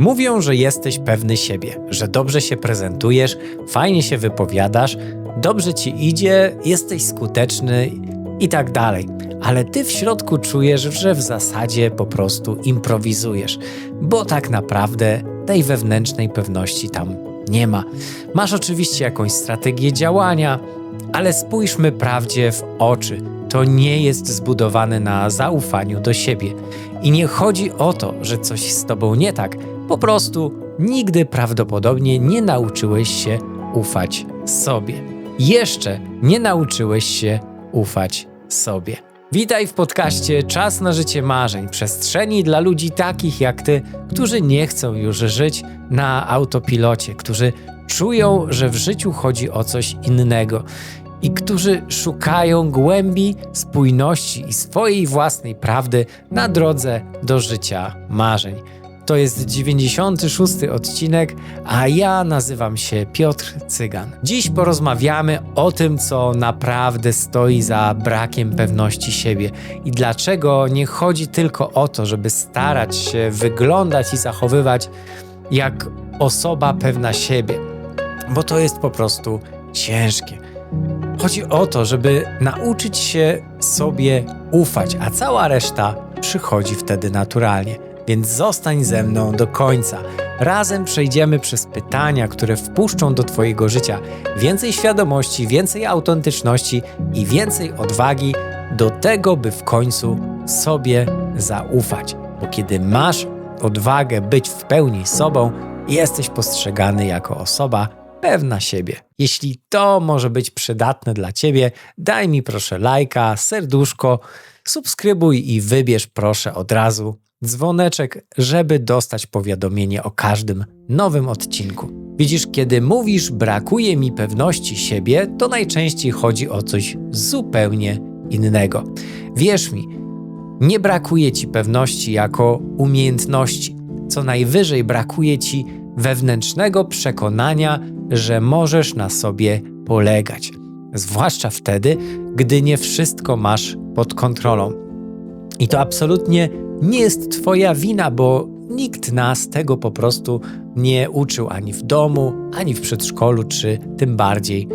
Mówią, że jesteś pewny siebie, że dobrze się prezentujesz, fajnie się wypowiadasz, dobrze ci idzie, jesteś skuteczny i tak dalej. Ale ty w środku czujesz, że w zasadzie po prostu improwizujesz, bo tak naprawdę tej wewnętrznej pewności tam nie ma. Masz oczywiście jakąś strategię działania, ale spójrzmy prawdzie w oczy. To nie jest zbudowane na zaufaniu do siebie. I nie chodzi o to, że coś z tobą nie tak. Po prostu nigdy prawdopodobnie nie nauczyłeś się ufać sobie. Jeszcze nie nauczyłeś się ufać sobie. Witaj w podcaście Czas na życie marzeń, przestrzeni dla ludzi takich jak ty, którzy nie chcą już żyć na autopilocie, którzy czują, że w życiu chodzi o coś innego i którzy szukają głębi, spójności i swojej własnej prawdy na drodze do życia marzeń. To jest 96 odcinek, a ja nazywam się Piotr Cygan. Dziś porozmawiamy o tym, co naprawdę stoi za brakiem pewności siebie i dlaczego nie chodzi tylko o to, żeby starać się wyglądać i zachowywać jak osoba pewna siebie, bo to jest po prostu ciężkie. Chodzi o to, żeby nauczyć się sobie ufać, a cała reszta przychodzi wtedy naturalnie. Więc zostań ze mną do końca. Razem przejdziemy przez pytania, które wpuszczą do Twojego życia więcej świadomości, więcej autentyczności i więcej odwagi do tego, by w końcu sobie zaufać. Bo kiedy masz odwagę być w pełni sobą, jesteś postrzegany jako osoba pewna siebie. Jeśli to może być przydatne dla Ciebie, daj mi proszę lajka, serduszko, subskrybuj i wybierz proszę od razu dzwoneczek, żeby dostać powiadomienie o każdym nowym odcinku. Widzisz, kiedy mówisz brakuje mi pewności siebie, to najczęściej chodzi o coś zupełnie innego. Wierz mi, nie brakuje ci pewności jako umiejętności. Co najwyżej brakuje ci wewnętrznego przekonania, że możesz na sobie polegać. Zwłaszcza wtedy, gdy nie wszystko masz pod kontrolą. I to absolutnie nie jest Twoja wina, bo nikt nas tego po prostu nie uczył ani w domu, ani w przedszkolu, czy tym bardziej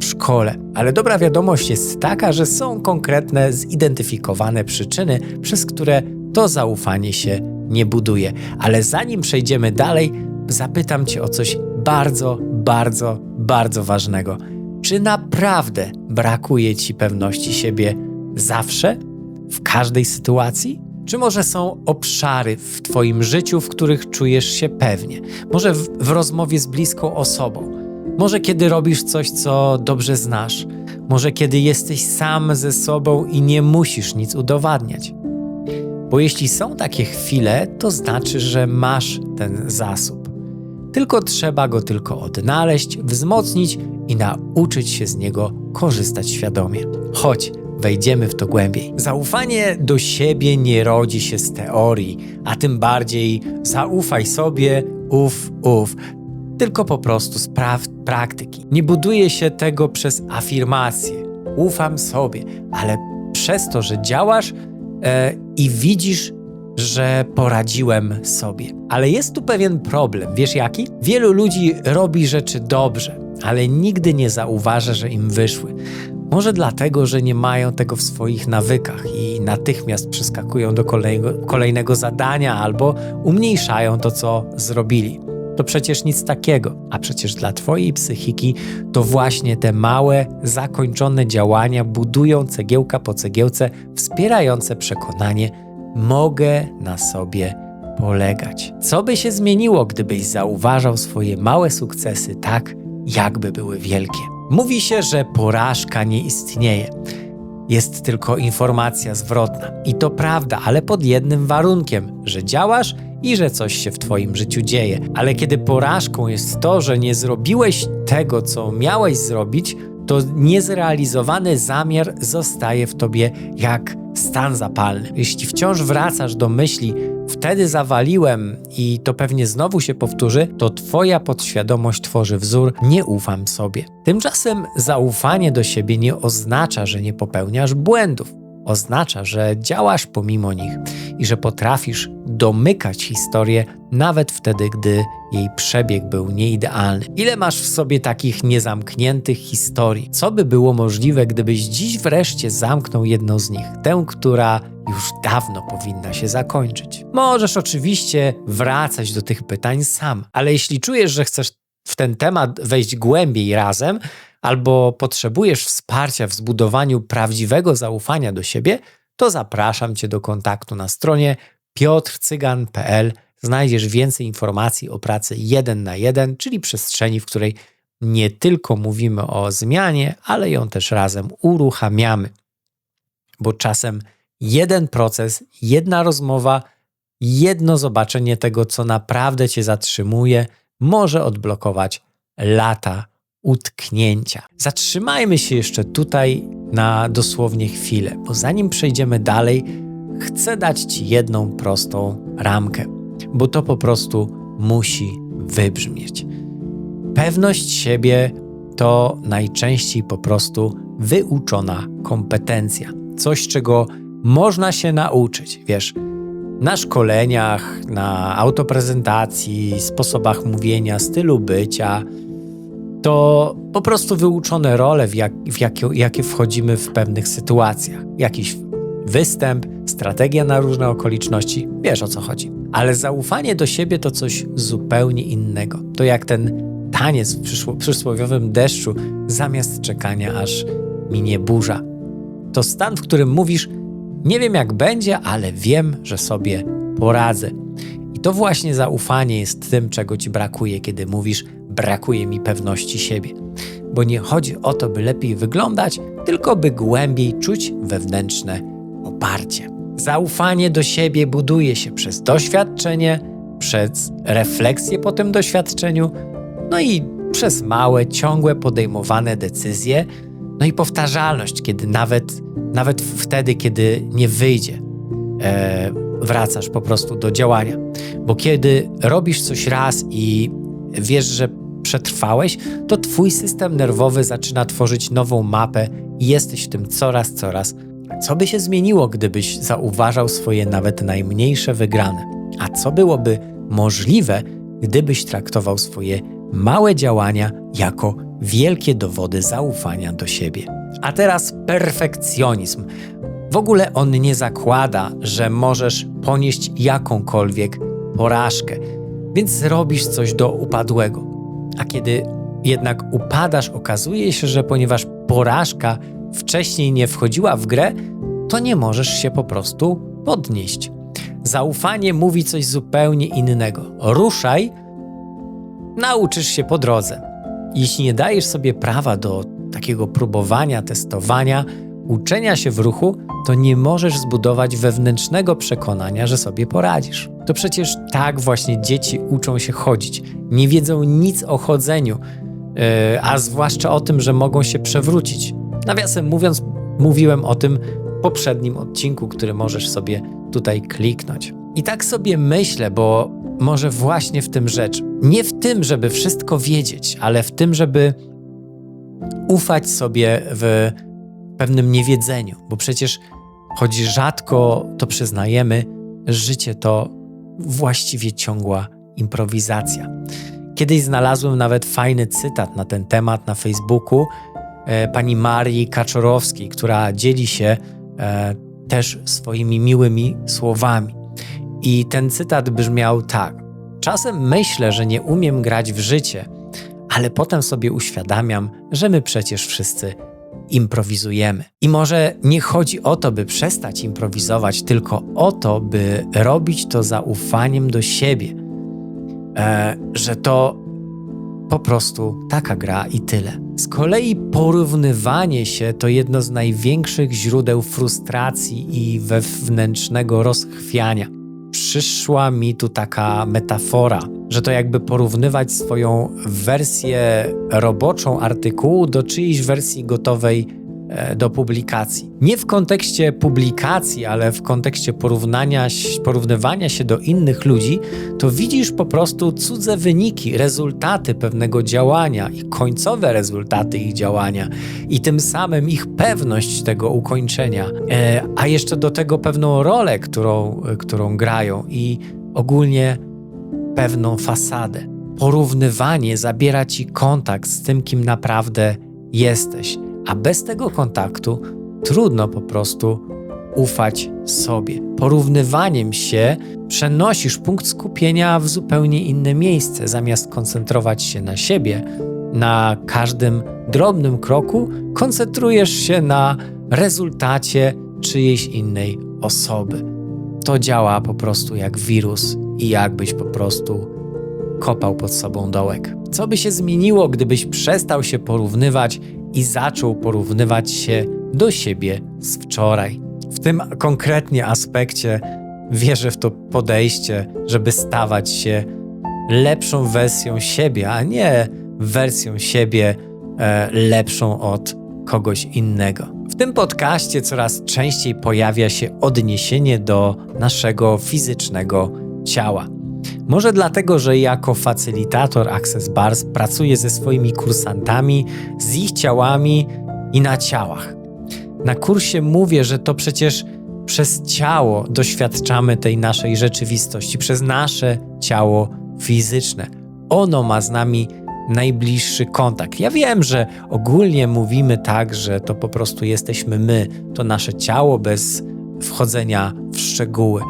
w szkole. Ale dobra wiadomość jest taka, że są konkretne, zidentyfikowane przyczyny, przez które to zaufanie się nie buduje. Ale zanim przejdziemy dalej, zapytam Cię o coś bardzo, bardzo, bardzo ważnego. Czy naprawdę brakuje Ci pewności siebie zawsze, w każdej sytuacji? Czy może są obszary w Twoim życiu, w których czujesz się pewnie? Może w, w, rozmowie z bliską osobą? Może kiedy robisz coś, co dobrze znasz? Może kiedy jesteś sam ze sobą i nie musisz nic udowadniać? Bo jeśli są takie chwile, to znaczy, że masz ten zasób. Tylko trzeba go tylko odnaleźć, wzmocnić i nauczyć się z niego korzystać świadomie. Chodź, wejdziemy w to głębiej. Zaufanie do siebie nie rodzi się z teorii, a tym bardziej zaufaj sobie, uf, uf. Tylko po prostu z pra- praktyki. Nie buduje się tego przez afirmację. Ufam sobie, ale przez to, że działasz e, i widzisz, że poradziłem sobie. Ale jest tu pewien problem. Wiesz jaki? Wielu ludzi robi rzeczy dobrze, ale nigdy nie zauważa, że im wyszły. Może dlatego, że nie mają tego w swoich nawykach i natychmiast przeskakują do kolejnego, kolejnego zadania albo umniejszają to, co zrobili. To przecież nic takiego, a przecież dla Twojej psychiki to właśnie te małe, zakończone działania budują cegiełka po cegiełce, wspierające przekonanie, mogę na sobie polegać. Co by się zmieniło, gdybyś zauważał swoje małe sukcesy tak, jakby były wielkie? Mówi się, że porażka nie istnieje. Jest tylko informacja zwrotna. I to prawda, ale pod jednym warunkiem, że działasz i że coś się w Twoim życiu dzieje. Ale kiedy porażką jest to, że nie zrobiłeś tego, co miałeś zrobić, to niezrealizowany zamiar zostaje w Tobie jak stan zapalny. Jeśli wciąż wracasz do myśli, wtedy zawaliłem i to pewnie znowu się powtórzy, to Twoja podświadomość tworzy wzór nie ufam sobie. Tymczasem zaufanie do siebie nie oznacza, że nie popełniasz błędów. Oznacza, że działasz pomimo nich i że potrafisz domykać historię nawet wtedy, gdy jej przebieg był nieidealny. Ile masz w sobie takich niezamkniętych historii? Co by było możliwe, gdybyś dziś wreszcie zamknął jedną z nich, tę, która już dawno powinna się zakończyć? Możesz oczywiście wracać do tych pytań sam, ale jeśli czujesz, że chcesz w ten temat wejść głębiej razem, albo potrzebujesz wsparcia w zbudowaniu prawdziwego zaufania do siebie, to zapraszam Cię do kontaktu na stronie piotrcygan.pl. Znajdziesz więcej informacji o pracy jeden na jeden, czyli przestrzeni, w której nie tylko mówimy o zmianie, ale ją też razem uruchamiamy. Bo czasem jeden proces, jedna rozmowa, jedno zobaczenie tego, co naprawdę Cię zatrzymuje, może odblokować lata utknięcia. Zatrzymajmy się jeszcze tutaj na dosłownie chwilę, bo zanim przejdziemy dalej, chcę dać Ci jedną prostą ramkę, bo to po prostu musi wybrzmieć. Pewność siebie to najczęściej po prostu wyuczona kompetencja, coś czego można się nauczyć, wiesz. Na szkoleniach, na autoprezentacji, sposobach mówienia, stylu bycia, to po prostu wyuczone role, w, jak, w jakie, jakie wchodzimy w pewnych sytuacjach. Jakiś występ, strategia na różne okoliczności, wiesz o co chodzi. Ale zaufanie do siebie to coś zupełnie innego. To jak ten taniec w przysłowiowym deszczu, zamiast czekania aż minie burza. To stan, w którym mówisz: Nie wiem jak będzie, ale wiem, że sobie poradzę. I to właśnie zaufanie jest tym, czego ci brakuje, kiedy mówisz: brakuje mi pewności siebie. Bo nie chodzi o to, by lepiej wyglądać, tylko by głębiej czuć wewnętrzne oparcie. Zaufanie do siebie buduje się przez doświadczenie, przez refleksję po tym doświadczeniu, no i przez małe, ciągłe podejmowane decyzje, no i powtarzalność, kiedy nawet, nawet wtedy, kiedy nie wyjdzie, e, wracasz po prostu do działania. Bo kiedy robisz coś raz i wiesz, że przetrwałeś, to twój system nerwowy zaczyna tworzyć nową mapę i jesteś w tym coraz, coraz. Co by się zmieniło, gdybyś zauważał swoje nawet najmniejsze wygrane? A co byłoby możliwe, gdybyś traktował swoje małe działania jako wielkie dowody zaufania do siebie? A teraz perfekcjonizm. W ogóle on nie zakłada, że możesz ponieść jakąkolwiek porażkę, więc zrobisz coś do upadłego. A kiedy jednak upadasz, okazuje się, że ponieważ porażka wcześniej nie wchodziła w grę, to nie możesz się po prostu podnieść. Zaufanie mówi coś zupełnie innego. Ruszaj, nauczysz się po drodze. Jeśli nie dajesz sobie prawa do takiego próbowania, testowania, uczenia się w ruchu, to nie możesz zbudować wewnętrznego przekonania, że sobie poradzisz. To przecież tak właśnie dzieci uczą się chodzić. Nie wiedzą nic o chodzeniu, yy, a zwłaszcza o tym, że mogą się przewrócić. Nawiasem mówiąc, mówiłem o tym w poprzednim odcinku, który możesz sobie tutaj kliknąć. I tak sobie myślę, bo może właśnie w tym rzecz. Nie w tym, żeby wszystko wiedzieć, ale w tym, żeby ufać sobie w pewnym niewiedzeniu, bo przecież choć rzadko to przyznajemy, życie to właściwie ciągła improwizacja. Kiedyś znalazłem nawet fajny cytat na ten temat na Facebooku e, pani Marii Kaczorowskiej, która dzieli się e, też swoimi miłymi słowami. I ten cytat brzmiał tak: Czasem myślę, że nie umiem grać w życie, ale potem sobie uświadamiam, że my przecież wszyscy improwizujemy. I może nie chodzi o to, by przestać improwizować, tylko o to, by robić to zaufaniem do siebie, e, że to po prostu taka gra i tyle. Z kolei porównywanie się to jedno z największych źródeł frustracji i wewnętrznego rozchwiania. Przyszła mi tu taka metafora, że to jakby porównywać swoją wersję roboczą artykułu do czyjejś wersji gotowej e, do publikacji. Nie w kontekście publikacji, ale w kontekście porównania, porównywania się do innych ludzi, to widzisz po prostu cudze wyniki, rezultaty pewnego działania i końcowe rezultaty ich działania i tym samym ich pewność tego ukończenia, e, a jeszcze do tego pewną rolę, którą, którą grają i ogólnie pewną fasadę. Porównywanie zabiera ci kontakt z tym, kim naprawdę jesteś, a bez tego kontaktu trudno po prostu ufać sobie. Porównywaniem się przenosisz punkt skupienia w zupełnie inne miejsce, zamiast koncentrować się na siebie. Na każdym drobnym kroku koncentrujesz się na rezultacie czyjejś innej osoby. To działa po prostu jak wirus i jakbyś po prostu kopał pod sobą dołek. Co by się zmieniło, gdybyś przestał się porównywać i zaczął porównywać się do siebie z wczoraj? W tym konkretnie aspekcie wierzę w to podejście, żeby stawać się lepszą wersją siebie, a nie wersją siebie e, lepszą od kogoś innego. W tym podcaście coraz częściej pojawia się odniesienie do naszego fizycznego ciała. Może dlatego, że jako facylitator Access Bars pracuję ze swoimi kursantami, z ich ciałami i na ciałach. Na kursie mówię, że to przecież przez ciało doświadczamy tej naszej rzeczywistości, przez nasze ciało fizyczne. Ono ma z nami najbliższy kontakt. Ja wiem, że ogólnie mówimy tak, że to po prostu jesteśmy my, to nasze ciało bez wchodzenia w szczegóły.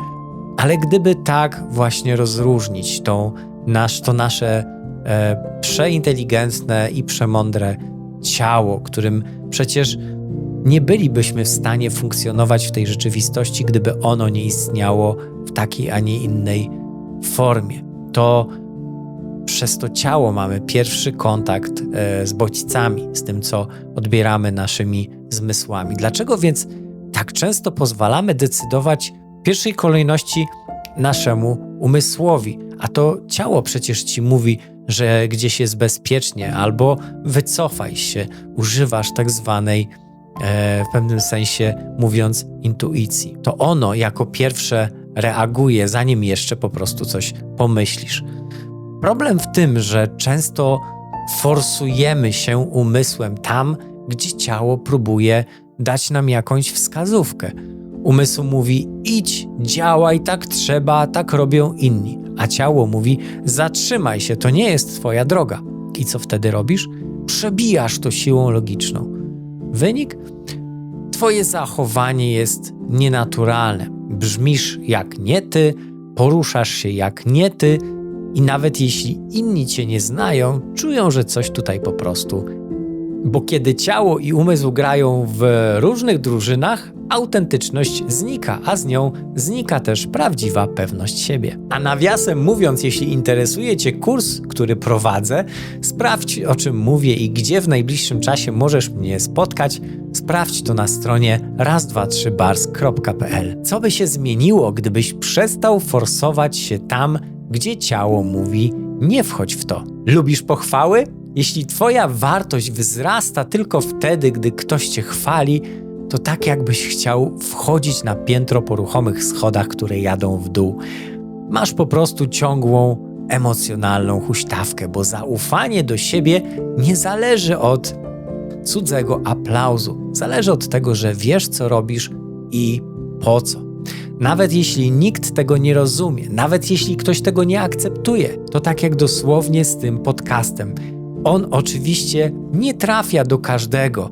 Ale gdyby tak właśnie rozróżnić tą, nasz, to nasze e, przeinteligentne i przemądre ciało, którym przecież nie bylibyśmy w stanie funkcjonować w tej rzeczywistości, gdyby ono nie istniało w takiej, a nie innej formie. To przez to ciało mamy pierwszy kontakt e, z bodźcami, z tym, co odbieramy naszymi zmysłami. Dlaczego więc tak często pozwalamy decydować w pierwszej kolejności naszemu umysłowi? A to ciało przecież ci mówi, że gdzieś jest bezpiecznie, albo wycofaj się, używasz tak zwanej, e, w pewnym sensie mówiąc, intuicji. To ono jako pierwsze reaguje, zanim jeszcze po prostu coś pomyślisz. Problem w tym, że często forsujemy się umysłem tam, gdzie ciało próbuje dać nam jakąś wskazówkę. Umysł mówi: idź, działaj, tak trzeba, tak robią inni. A ciało mówi: zatrzymaj się, to nie jest twoja droga. I co wtedy robisz? Przebijasz to siłą logiczną. Wynik? Twoje zachowanie jest nienaturalne. Brzmisz jak nie ty, poruszasz się jak nie ty, i nawet jeśli inni cię nie znają, czują, że coś tutaj po prostu. Bo kiedy ciało i umysł grają w różnych drużynach, autentyczność znika, a z nią znika też prawdziwa pewność siebie. A nawiasem mówiąc, jeśli interesuje Cię kurs, który prowadzę, sprawdź o czym mówię i gdzie w najbliższym czasie możesz mnie spotkać. Sprawdź to na stronie raz23bars.pl. Co by się zmieniło, gdybyś przestał forsować się tam, gdzie ciało mówi: nie wchodź w to. Lubisz pochwały? Jeśli Twoja wartość wzrasta tylko wtedy, gdy ktoś Cię chwali, to tak jakbyś chciał wchodzić na piętro po ruchomych schodach, które jadą w dół. Masz po prostu ciągłą, emocjonalną huśtawkę, bo zaufanie do siebie nie zależy od cudzego aplauzu. Zależy od tego, że wiesz, co robisz i po co. Nawet jeśli nikt tego nie rozumie, nawet jeśli ktoś tego nie akceptuje, to tak jak dosłownie z tym podcastem. On oczywiście nie trafia do każdego,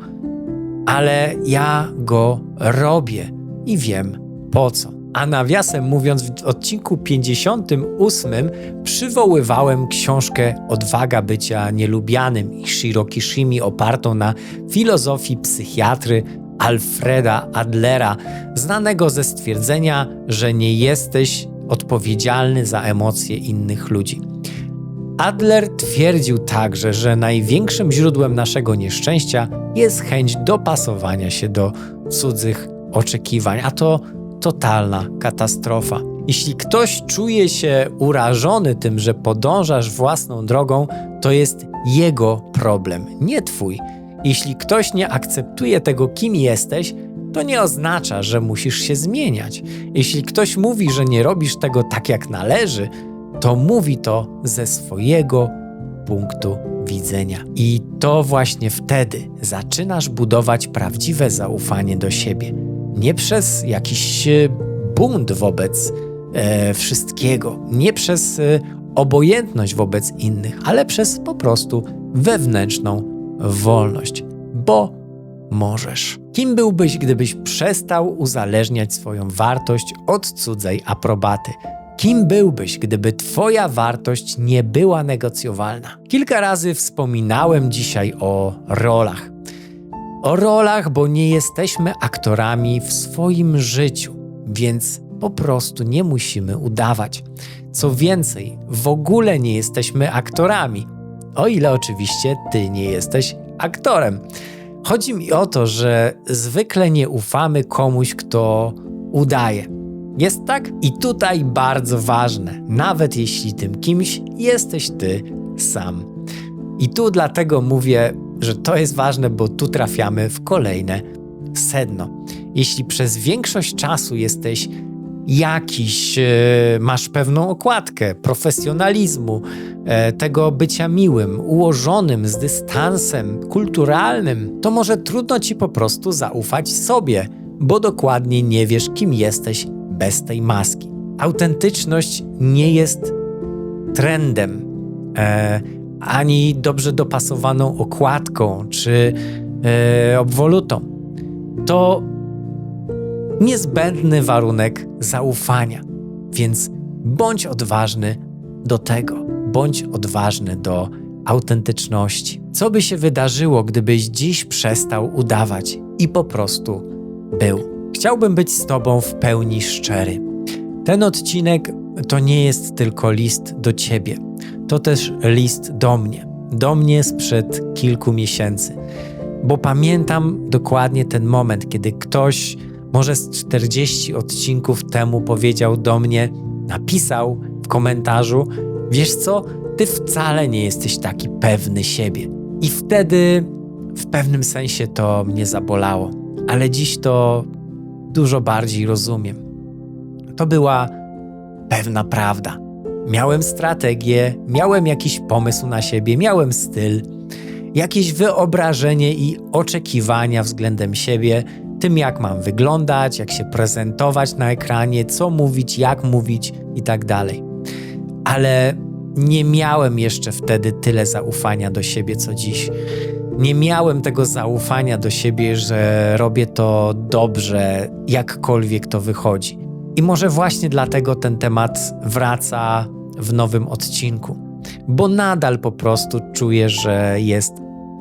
ale ja go robię i wiem po co. A nawiasem mówiąc, w odcinku 58 przywoływałem książkę Odwaga bycia nielubianym i Shirokishimi opartą na filozofii psychiatry Alfreda Adlera, znanego ze stwierdzenia, że nie jesteś odpowiedzialny za emocje innych ludzi. Adler twierdził także, że największym źródłem naszego nieszczęścia jest chęć dopasowania się do cudzych oczekiwań, a to totalna katastrofa. Jeśli ktoś czuje się urażony tym, że podążasz własną drogą, to jest jego problem, nie twój. Jeśli ktoś nie akceptuje tego, kim jesteś, to nie oznacza, że musisz się zmieniać. Jeśli ktoś mówi, że nie robisz tego tak jak należy, to mówi to ze swojego punktu widzenia. I to właśnie wtedy zaczynasz budować prawdziwe zaufanie do siebie. Nie przez jakiś e, bunt wobec e, wszystkiego, nie przez e, obojętność wobec innych, ale przez po prostu wewnętrzną wolność, bo możesz. Kim byłbyś, gdybyś przestał uzależniać swoją wartość od cudzej aprobaty? Kim byłbyś, gdyby Twoja wartość nie była negocjowalna? Kilka razy wspominałem dzisiaj o rolach. O rolach, bo nie jesteśmy aktorami w swoim życiu, więc po prostu nie musimy udawać. Co więcej, w ogóle nie jesteśmy aktorami, o ile oczywiście Ty nie jesteś aktorem. Chodzi mi o to, że zwykle nie ufamy komuś, kto udaje jest tak? I tutaj bardzo ważne, nawet jeśli tym kimś jesteś ty sam. I tu dlatego mówię, że to jest ważne, bo tu trafiamy w kolejne sedno. Jeśli przez większość czasu jesteś jakiś, e, masz pewną okładkę profesjonalizmu, e, tego bycia miłym, ułożonym, z dystansem, kulturalnym, to może trudno ci po prostu zaufać sobie, bo dokładnie nie wiesz, kim jesteś bez tej maski. Autentyczność nie jest trendem, e, ani dobrze dopasowaną okładką czy e, obwolutą. To niezbędny warunek zaufania, więc bądź odważny do tego, bądź odważny do autentyczności. Co by się wydarzyło, gdybyś dziś przestał udawać i po prostu był? Chciałbym być z Tobą w pełni szczery. Ten odcinek to nie jest tylko list do Ciebie, to też list do mnie, do mnie sprzed kilku miesięcy. Bo pamiętam dokładnie ten moment, kiedy ktoś, może z 40 odcinków temu, powiedział do mnie, napisał w komentarzu: Wiesz co, ty wcale nie jesteś taki pewny siebie. I wtedy w pewnym sensie to mnie zabolało. Ale dziś to dużo bardziej rozumiem. To była pewna prawda. Miałem strategię, miałem jakiś pomysł na siebie, miałem styl, jakieś wyobrażenie i oczekiwania względem siebie, tym jak mam wyglądać, jak się prezentować na ekranie, co mówić, jak mówić i tak. Ale nie miałem jeszcze wtedy tyle zaufania do siebie, co dziś nie miałem tego zaufania do siebie, że robię to dobrze, jakkolwiek to wychodzi. I może właśnie dlatego ten temat wraca w nowym odcinku, bo nadal po prostu czuję, że jest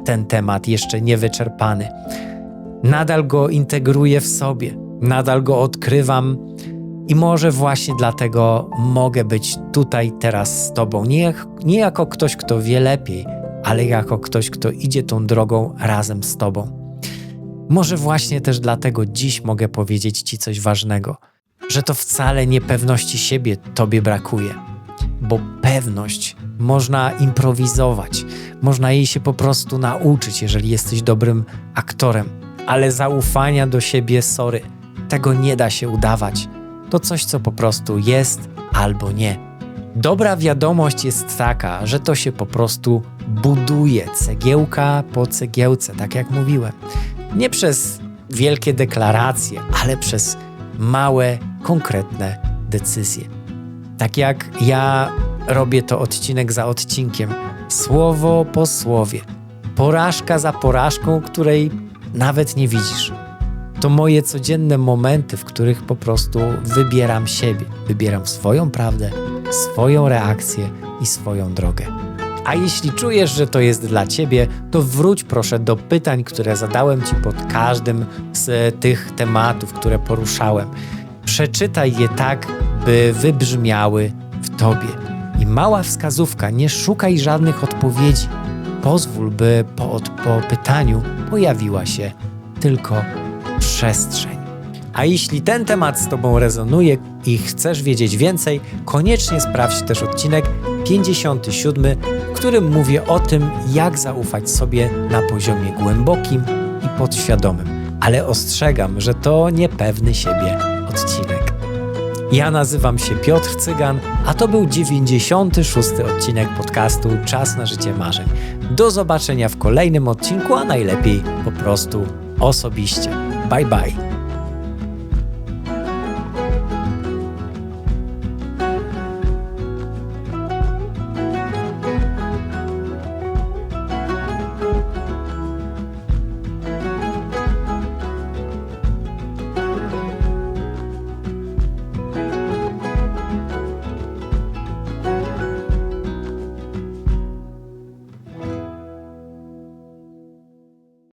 ten temat jeszcze niewyczerpany. Nadal go integruję w sobie, nadal go odkrywam i może właśnie dlatego mogę być tutaj teraz z Tobą, nie, nie jako ktoś, kto wie lepiej ale jako ktoś, kto idzie tą drogą razem z Tobą. Może właśnie też dlatego dziś mogę powiedzieć Ci coś ważnego, że to wcale niepewności siebie Tobie brakuje, bo pewność można improwizować, można jej się po prostu nauczyć, jeżeli jesteś dobrym aktorem, ale zaufania do siebie, sorry, tego nie da się udawać. To coś, co po prostu jest albo nie. Dobra wiadomość jest taka, że to się po prostu buduje cegiełka po cegiełce, tak jak mówiłem. Nie przez wielkie deklaracje, ale przez małe, konkretne decyzje. Tak jak ja robię to odcinek za odcinkiem, słowo po słowie, porażka za porażką, której nawet nie widzisz. To moje codzienne momenty, w których po prostu wybieram siebie, wybieram swoją prawdę, swoją reakcję i swoją drogę. A jeśli czujesz, że to jest dla Ciebie, to wróć proszę do pytań, które zadałem Ci pod każdym z tych tematów, które poruszałem. Przeczytaj je tak, by wybrzmiały w Tobie. I mała wskazówka, nie szukaj żadnych odpowiedzi. Pozwól, by po, po pytaniu pojawiła się tylko przestrzeń. A jeśli ten temat z Tobą rezonuje i chcesz wiedzieć więcej, koniecznie sprawdź też odcinek 57, którym mówię o tym, jak zaufać sobie na poziomie głębokim i podświadomym. Ale ostrzegam, że to niepewny siebie odcinek. Ja nazywam się Piotr Cygan, a to był 96. odcinek podcastu Czas na życie marzeń. Do zobaczenia w kolejnym odcinku, a najlepiej po prostu osobiście. Bye bye.